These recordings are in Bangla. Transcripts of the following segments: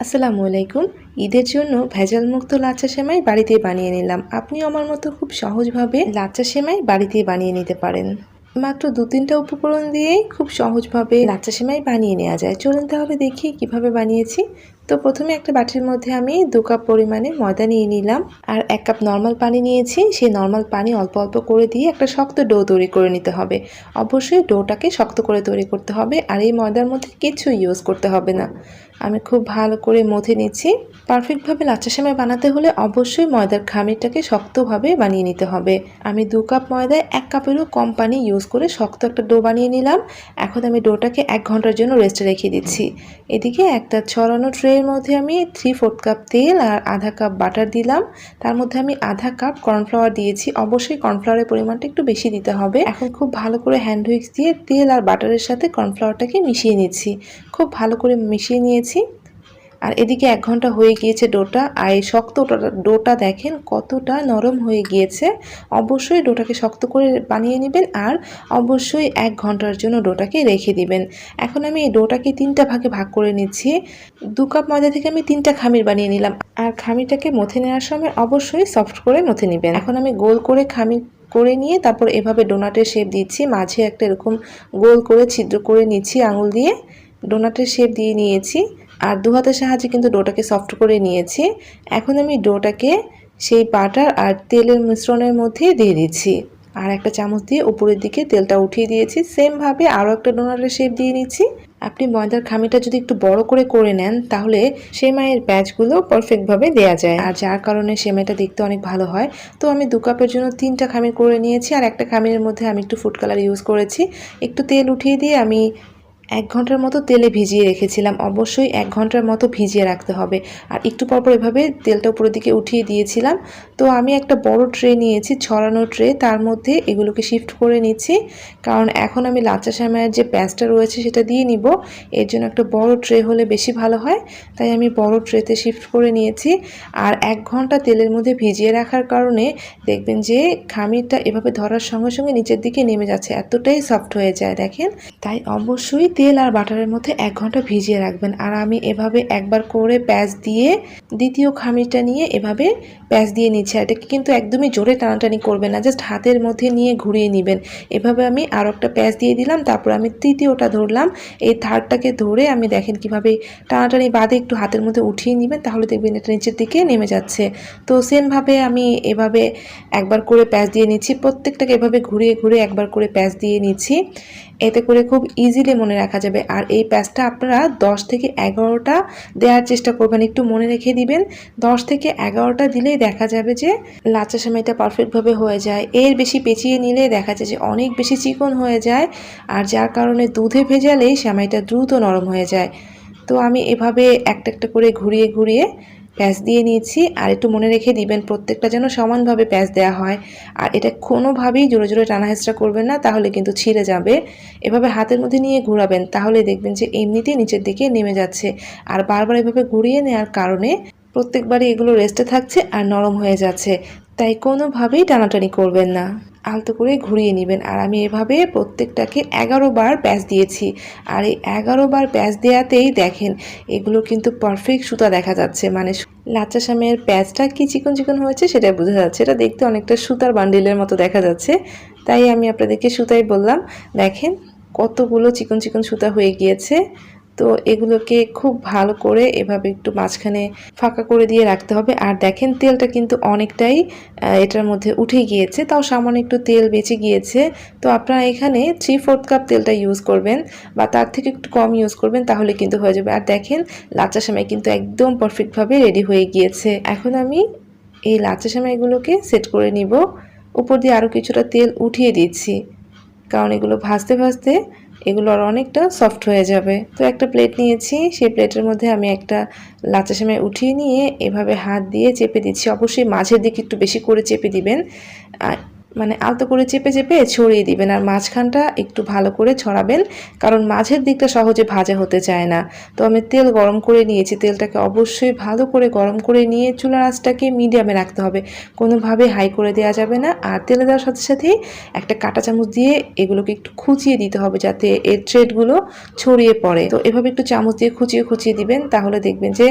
আসসালামু আলাইকুম। ঈদের জন্য ভেজাল মুক্ত লাচ্চা সেমাই বাড়িতে বানিয়ে নিলাম। আপনি আমার মতো খুব সহজভাবে লাচ্চা সেমাই বাড়িতে বানিয়ে নিতে পারেন। মাত্র দু তিনটা উপকরণ দিয়েই খুব সহজভাবে লাচ্চা সেমাই বানিয়ে নেওয়া যায়। চলুন তাহলে দেখি কীভাবে বানিয়েছি। তো প্রথমে একটা বাটির মধ্যে আমি দু কাপ পরিমাণে ময়দা নিয়ে নিলাম আর এক কাপ নর্মাল পানি নিয়েছি। সেই নর্মাল পানি অল্প অল্প করে দিয়ে একটা শক্ত ডো তৈরি করে নিতে হবে। অবশ্যই ডোটাকে শক্ত করে তৈরি করতে হবে আর এই ময়দার মধ্যে কিছু ইউজ করতে হবে না। আমি খুব ভালো করে মথে নিচ্ছি। পারফেক্টভাবে লাচ্চা সেমাই বানাতে হলে অবশ্যই ময়দার খামিরটাকে শক্তভাবে বানিয়ে নিতে হবে। আমি দু কাপ ময়দায় এক কাপেরও কম পানি ইউজ করে শক্ত একটা ডো বানিয়ে নিলাম। এখন আমি ডোটাকে এক ঘণ্টার জন্য রেস্টে রেখে দিচ্ছি। এদিকে একটা ছড়ানো ট্রের মধ্যে আমি থ্রি ফোর্থ কাপ তেল আর আধা কাপ বাটার দিলাম। তার মধ্যে আমি আধা কাপ কর্নফ্লাওয়ার দিয়েছি। অবশ্যই কর্নফ্লাওয়ারের পরিমাণটা একটু বেশি দিতে হবে। এখন খুব ভালো করে হ্যান্ড হুইক্স দিয়ে তেল আর বাটারের সাথে কর্নফ্লাওয়ারটাকে মিশিয়ে নিচ্ছি। খুব ভালো করে মিশিয়ে নিয়েছি। আর এদিকে এক ঘণ্টা হয়ে গিয়েছে ডোটা, আর এই শক্ত ডোটা- দেখেন কতটা নরম হয়ে গিয়েছে। অবশ্যই ডোটাকে শক্ত করে বানিয়ে নেবেন আর অবশ্যই এক ঘণ্টার জন্য ডোটাকে রেখে দিবেন। এখন আমি এই ডোটাকে তিনটা ভাগে ভাগ করে নিচ্ছি। দু কাপ ময়দা থেকে আমি তিনটা খামির বানিয়ে নিলাম। আর খামিরটাকে মথে নেওয়ার সময় অবশ্যই সফট করে মথে নেবেন। এখন আমি গোল করে খামির করে নিয়ে তারপর এভাবে ডোনাটের শেপ দিচ্ছি। মাঝে একটা এরকম গোল করে ছিদ্র করে নিচ্ছি আঙুল দিয়ে। ডোনাটের শেপ দিয়ে নিয়েছি, আর দু হাতের সাহায্যে কিন্তু ডোটাকে সফট করে নিয়েছি। এখন আমি ডোটাকে সেই বাটার আর তেলের মিশ্রণের মধ্যে দিয়ে দিচ্ছি। আর একটা চামচ দিয়ে উপরের দিকে তেলটা উঠিয়ে দিয়েছি। সেমভাবে আরও একটা ডোনাটের শেপ দিয়ে নিচ্ছি। আপনি ময়দার খামিটা যদি একটু বড় করে করে নেন, তাহলে সেমাইয়ের ব্যাচগুলো পারফেক্টভাবে দেওয়া যায়। আর যার কারণে সেমাইটা দেখতে অনেক ভালো হয়, তো আমি দু কাপের জন্য তিনটা খামির করে নিয়েছি। আর একটা খামিরের মধ্যে আমি একটু ফুড কালার ইউজ করেছি। একটু তেল উঠিয়ে দিয়ে আমি এক ঘণ্টার মতো তেলে ভিজিয়ে রেখেছিলাম। অবশ্যই এক ঘণ্টার মতো ভিজিয়ে রাখতে হবে। আর একটু পরপর এভাবে তেলটা উপরের দিকে উঠিয়ে দিয়েছিলাম। তো আমি একটা বড় ট্রে নিয়েছি, ছড়ানো ট্রে। তার মধ্যে এগুলোকে শিফট করে নিচ্ছি। কারণ এখন আমি লাচ্চা সেমাইয়ের যে প্যাঁচটা রয়েছে সেটা দিয়ে নিব। এর জন্য একটা বড় ট্রে হলে বেশি ভালো হয়। তাই আমি বড় ট্রেতে শিফট করে নিয়েছি। আর এক ঘণ্টা তেলের মধ্যে ভিজিয়ে রাখার কারণে দেখবেন যে খামিরটা এভাবে ধরার সঙ্গে সঙ্গে নিচের দিকে নেমে যাচ্ছে। এতটাই সফট হয়ে যায়, দেখেন? তাই অবশ্যই তেল আর বাটারের মধ্যে এক ঘণ্টা ভিজিয়ে রাখবেন। আর আমি এভাবে একবার করে প্যাঁচ দিয়ে দ্বিতীয় খামিরটা নিয়ে এভাবে প্যাঁচ দিয়ে নিচ্ছি। আর এটাকে কিন্তু একদমই জোরে টানাটানি করবেন না, জাস্ট হাতের মধ্যে নিয়ে ঘুরিয়ে নেবেন। এভাবে আমি আরও একটা প্যাঁচ দিয়ে দিলাম, তারপর আমি তৃতীয়টা ধরলাম। এই থার্ডটাকে ধরে আমি দেখেন কীভাবে টানাটানি বাদে একটু হাতের মধ্যে উঠিয়ে নেবেন, তাহলে দেখবেন এটা নিচের দিকে নেমে যাচ্ছে। তো সেমভাবে আমি এভাবে একবার করে প্যাঁচ দিয়ে নিচ্ছি, প্রত্যেকটাকে এভাবে ঘুরিয়ে ঘুরিয়ে একবার করে প্যাঁচ দিয়ে নিচ্ছি। এতে করে খুব ইজিলি মনে রাখা যাবে। আর এই প্যাচটা আপনারা দশ থেকে এগারোটা দেওয়ার চেষ্টা করবেন। একটু মনে রেখে দিবেন, দশ থেকে এগারোটা দিলেই দেখা যাবে যে লাচা সেমাইটা পারফেক্টভাবে হয়ে যায়। এর বেশি পেঁচিয়ে নিলে দেখা যায় যে অনেক বেশি চিকন হয়ে যায় আর যার কারণে দুধে ভেজালেই সেমাইটা দ্রুত নরম হয়ে যায়। তো আমি এভাবে একটা একটা করে ঘুরিয়ে ঘুরিয়ে প্যাঁচ দিয়ে নিয়েছি আর একটু মনে রেখে দিবেন প্রত্যেকটা যেন সমানভাবে প্যাঁচ দেওয়া হয়। আর এটা কোনোভাবেই জোরে জোরে টানা হেঁচড়া করবেন না, তাহলে কিন্তু ছিঁড়ে যাবে। এভাবে হাতের মধ্যে নিয়ে ঘোরাবেন, তাহলে দেখবেন যে এমনিতেই নিচের দিকে নেমে যাচ্ছে। আর বারবার এভাবে ঘুরিয়ে নেওয়ার কারণে প্রত্যেকবারই এগুলো রেস্টে থাকছে আর নরম হয়ে যাচ্ছে। তাই কোনোভাবেই টানাটানি করবেন না। আলতো করে ঘুরিয়ে নেবেন। আর আমি এভাবে প্রত্যেকটাকে এগারো বার প্যাচ দিয়েছি। আর এই এগারো বার প্যাচ দেওয়াতেই দেখেন, এগুলো কিন্তু পারফেক্ট সুতা দেখা যাচ্ছে। মানে লাচ্চা সামের প্যাচটা কি চিকন চিকন হয়েছে সেটা বোঝা যাচ্ছে। এটা দেখতে অনেকটা সুতার বান্ডিলের মতো দেখা যাচ্ছে। তাই আমি আপনাদেরকে সুতাই বললাম, দেখেন কতগুলো চিকন চিকন সুতা হয়ে গিয়েছে। তো এগুলোকে খুব ভালো করে এভাবে একটু মাঝখানে ফাঁকা করে দিয়ে রাখতে হবে। আর দেখেন, তেলটা কিন্তু অনেকটাই এটার মধ্যে উঠে গিয়েছে। তাও সামান্য একটু তেল বেঁচে গিয়েছে। তো আপনারা এখানে থ্রি ফোর্থ কাপ তেলটা ইউজ করবেন বা তার থেকে একটু কম ইউজ করবেন, তাহলে কিন্তু হয়ে যাবে। আর দেখেন লাচ্চা সেমাই কিন্তু একদম পারফেক্টভাবে রেডি হয়ে গিয়েছে। এখন আমি এই লাচ্চা সেমাইগুলোকে সেট করে নিব। উপর দিয়ে আরও কিছুটা তেল উঠিয়ে দিচ্ছি। কারণ এগুলো ভাজতে ভাজতে এগুলো আর অনেকটা সফট হয়ে যাবে। তো একটা প্লেট নিয়েছি, সেই প্লেটের মধ্যে আমি একটা লাচা সেমাই উঠিয়ে নিয়ে এভাবে হাত দিয়ে চেপে দিচ্ছি। অবশ্যই মাঝের দিকে একটু বেশি করে চেপে দিবেন। আর মানে আলতো করে চেপে চেপে ছড়িয়ে দিবেন আর মাঝখানটা একটু ভালো করে ছড়াবেন, কারণ মাঝের দিকটা সহজে ভাজা হতে চায় না। তো আমি তেল গরম করে নিয়েছি, তেলটাকে অবশ্যই ভালো করে গরম করে নিয়ে চুলার আঁচটাকে মিডিয়ামে রাখতে হবে। কোনোভাবে হাই করে দেওয়া যাবে না আর তেলে দেওয়ার সাথে সাথেই একটা কাঁটা চামচ দিয়ে এগুলোকে একটু খুঁচিয়ে দিতে হবে যাতে এর থ্রেডগুলো ছড়িয়ে পড়ে। তো এভাবে একটু চামচ দিয়ে খুঁচিয়ে খুঁচিয়ে দিবেন, তাহলে দেখবেন যে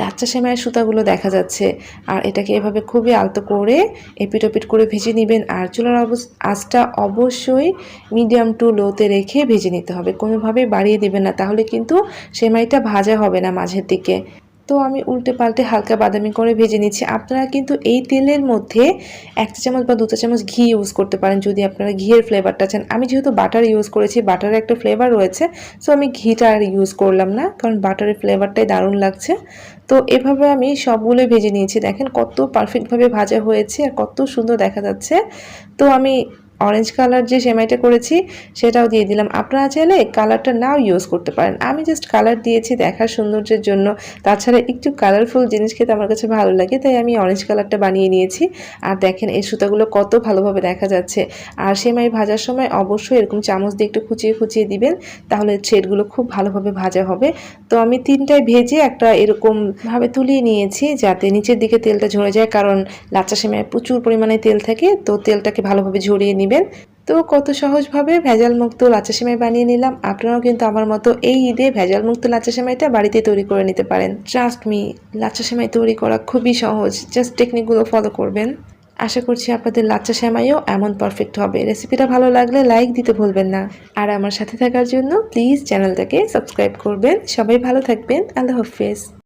লাচ্চা সেমাইয়ের সুতাগুলো দেখা যাচ্ছে। আর এটাকে এভাবে খুবই আলতো করে এপিট ওপিট করে ভেজে নেবেন আর চুলার আঁচটা অবশ্যই মিডিয়াম টু লোতে রেখে ভেজে নিতে হবে। কোনোভাবেই বাড়িয়ে দেবে না, তাহলে কিন্তু সেমাইটা ভাজা হবে না মাঝের দিকে। তো আমি উল্টে পাল্টে হালকা বাদামি করে ভেজে নিচ্ছি। আপনারা কিন্তু এই তেলের মধ্যে এক চামচ বা দু চামচ ঘি ইউজ করতে পারেন যদি আপনারা ঘিয়ের ফ্লেভারটা চান। আমি যেহেতু বাটার ইউজ করেছি বাটারের একটা ফ্লেভার রয়েছে সো আমি ঘিটা আর ইউজ করলাম না, কারণ বাটারের ফ্লেভারটাই দারুণ লাগছে। তো এভাবে আমি সবগুলোই ভেজে নিয়েছি। দেখেন কত পারফেক্টভাবে ভাজা হয়েছে আর কত সুন্দর দেখা যাচ্ছে। তো আমি অরেঞ্জ কালার যে সেমাইটা করেছি, সেটাও দিয়ে দিলাম। আপনারা চাইলে কালারটা নাও ইউজ করতে পারেন। আমি জাস্ট কালার দিয়েছি দেখার সৌন্দর্যের জন্য। তাছাড়া একটু কালারফুল জিনিস খেতে আমার কাছে ভালো লাগে, তাই আমি অরেঞ্জ কালারটা বানিয়ে নিয়েছি। আর দেখেন, এই সুতাগুলো কত ভালোভাবে দেখা যাচ্ছে। আর সেমাই ভাজার সময় অবশ্যই এরকম চামচ দিয়ে একটু খুঁচিয়ে খুঁচিয়ে দিবেন, তাহলে থ্রেডগুলো খুব ভালোভাবে ভাজা হবে। তো আমি তিনটায় ভেজে একটা এরকম ভাবে তুলিয়ে নিয়েছি, যাতে নিচের দিকে তেলটা ঝরে যায়। কারণ লাচ্চা সেমাই প্রচুর পরিমাণে তেল থাকে, তো তেলটাকে ভালোভাবে ঝরিয়ে নেবেন তো কত সহজভাবে ভেজাল মুক্ত লাচ্চা সেমাই বানিয়ে নিলাম। আপনারাও কিন্তু আমার মতো এই ঈদে ভেজাল মুক্ত লাচ্চা সেমাইটা বাড়িতে তৈরি করে নিতে পারেন। ট্রাস্ট মি লাচ্চা সেমাই তৈরি করা খুবই সহজ। জাস্ট টেকনিকগুলো ফলো করবেন। আশা করছি আপনাদের লাচ্চা সেমাইও এমন পারফেক্ট হবে। রেসিপিটা ভালো লাগলে লাইক দিতে ভুলবেন না। আর আমার সাথে থাকার জন্য প্লিজ চ্যানেলটাকে সাবস্ক্রাইব করবেন। সবাই ভালো থাকবেন। আল্লাহ হাফেজ।